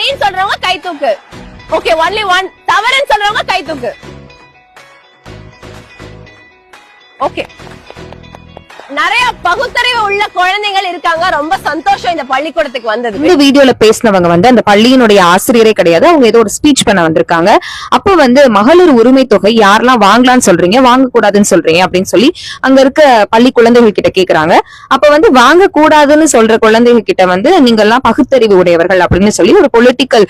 சொல்றவங்க கை தூக்கு. Okay only one தவறுன்னு சொல்றவங்க கை தூக்கு. ஓகே நிறைய பகுத்தறிவு உள்ள குழந்தைகள் இருக்காங்க. ரொம்ப சந்தோஷம் இந்த பள்ளிக்கூடத்துக்கு வந்தது இந்த வீடியோல பேசினவங்க வந்து அந்த பள்ளியினுடைய ஆசிரியரே கிடையாது. அவங்க ஏதோ ஒரு ஸ்பீச் பண்ண வந்திருக்காங்க. அப்ப வந்து மகளிர் உரிமை தொகை யாரெல்லாம் வாங்கலாம்னு சொல்றீங்க வாங்க கூடாதுன்னு சொல்றீங்க அப்படின்னு சொல்லி அங்க இருக்க பள்ளி குழந்தைகள் கிட்ட கேக்குறாங்க. அப்ப வந்து வாங்க கூடாதுன்னு சொல்ற குழந்தைகள் கிட்ட வந்து நீங்க எல்லாம் பகுத்தறிவு உடையவர்கள் அப்படின்னு சொல்லி ஒரு பொலிட்டிக்கல்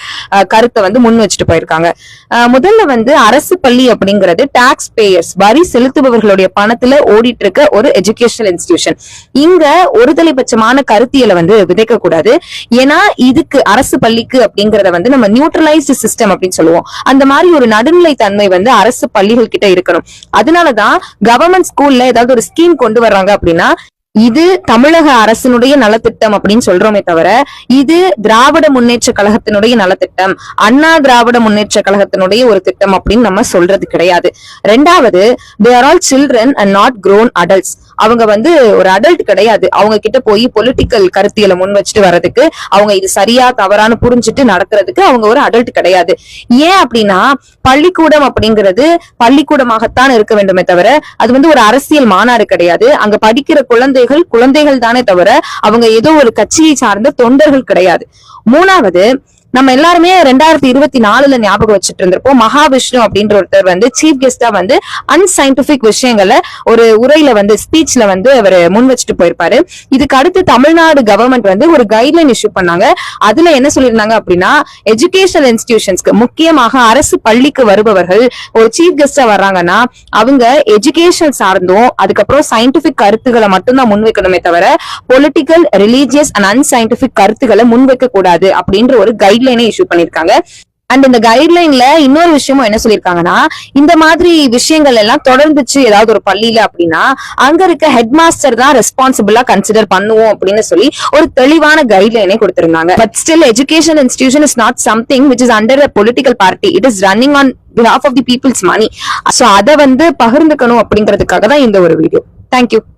கருத்தை வந்து முன் வச்சுட்டு போயிருக்காங்க. முதல்ல வந்து அரசு பள்ளி அப்படிங்கிறது டாக்ஸ் பேயர்ஸ் வரி செலுத்துபவர்களுடைய பணத்துல ஓடிட்டு இருக்க ஒரு எஜுகேஷனல் இன்ஸ்டிடியூஷன் இங்க ஒருதலைபட்சமான கருத்தியலை வந்து விதைக்க கூடாது. ஏன்னா இதுக்கு அரசு பள்ளிக்கு அப்படிங்கறத வந்து நம்ம நியூட்ரலைஸ்டு சிஸ்டம் அப்படின்னு சொல்லுவோம். அந்த மாதிரி ஒரு நடுநிலை தன்மை வந்து அரசு பள்ளிகள் கிட்ட இருக்கணும். அதனாலதான் கவர்மெண்ட் ஸ்கூல்ல ஏதாவது ஒரு ஸ்கீம் கொண்டு வர்றாங்க அப்படின்னா இது தமிழக அரசினுடைய நலத்திட்டம் அப்படின்னு சொல்றோமே தவிர இது திராவிட முன்னேற்ற கழகத்தினுடைய நலத்திட்டம் அண்ணா திராவிட முன்னேற்ற கழகத்தினுடைய ஒரு திட்டம் அப்படின்னு நம்ம சொல்றது கிடையாது. ரெண்டாவது they're all children and not grown adults அவங்க வந்து ஒரு அடல்ட் கிடையாது. அவங்க கிட்ட போய் பொலிட்டிக்கல் கருத்தியலை முன் வச்சுட்டு வர்றதுக்கு அவங்க இது சரியா தவறான்னு புரிஞ்சுட்டு நடக்கிறதுக்கு அவங்க ஒரு அடல்ட் கிடையாது. ஏன் அப்படின்னா பள்ளிக்கூடம் அப்படிங்கிறது பள்ளிக்கூடமாகத்தான் இருக்க வேண்டுமே தவிர அது வந்து ஒரு அரசியல் மாநாடு கிடையாது. அங்க படிக்கிற குழந்தைகள் குழந்தைகள் தானே தவிர அவங்க ஏதோ ஒரு கட்சியை சார்ந்த தொண்டர்கள் கிடையாது. மூணாவது நம்ம எல்லாருமே ரெண்டாயிரத்தி இருபத்தி நாலுல ஞாபகம் வச்சுட்டு இருந்திருப்போம் மகாவிஷ்ணு அப்படின்ற ஒருத்தர் வந்து சீஃப் கெஸ்டா வந்து அன்சைன்டிபிக் விஷயங்களை ஒரு உரையில வந்து ஸ்பீச்ல வந்து அவர் முன் வச்சுட்டு போயிருப்பாரு. இதுக்கு அடுத்து தமிழ்நாடு கவர்மெண்ட் வந்து ஒரு கைட்லைன் இஷ்யூ பண்ணாங்க. அதுல என்ன சொல்லியிருந்தாங்க அப்படின்னா எஜுகேஷனல் இன்ஸ்டிடியூஷன்ஸ்க்கு முக்கியமாக அரசு பள்ளிக்கு வருபவர்கள் ஒரு சீஃப் கெஸ்டா வர்றாங்கன்னா அவங்க எஜுகேஷன் சார்ந்தும் அதுக்கப்புறம் சயின்டிபிக் கருத்துக்களை மட்டும்தான் முன்வைக்கணுமே தவிர பொலிட்டிக்கல் ரிலீஜியஸ் அண்ட் அன்சைன்டிபிக் கருத்துக்களை முன்வைக்க கூடாது அப்படின்ற ஒரு கைட் கைட்லைனே இஷ்யூ பண்ணிருக்காங்க. அண்ட் இந்த கைட்லைன்ல இன்னொரு விஷயமும் என்ன சொல்லியிருக்காங்கன்னா இந்த மாதிரி விஷயங்கள் எல்லாம் தொடர்ந்துச்சு ஏதாவது ஒரு பள்ளியில அப்படின்னா அங்க இருக்க ஹெட் மாஸ்டர் தான் ரெஸ்பான்சிபிளா கன்சிடர் பண்ணுவோம் அப்படின்னு சொல்லி ஒரு தெளிவான கைட்லைனே கொடுத்திருந்தாங்க. But still education institution is not something which is under a political party it is running on behalf of the people's money so அதை வந்து பகிர்ந்துக்கணும் அப்படிங்கிறதுக்காக தான் இந்த ஒரு வீடியோ தேங்க்யூ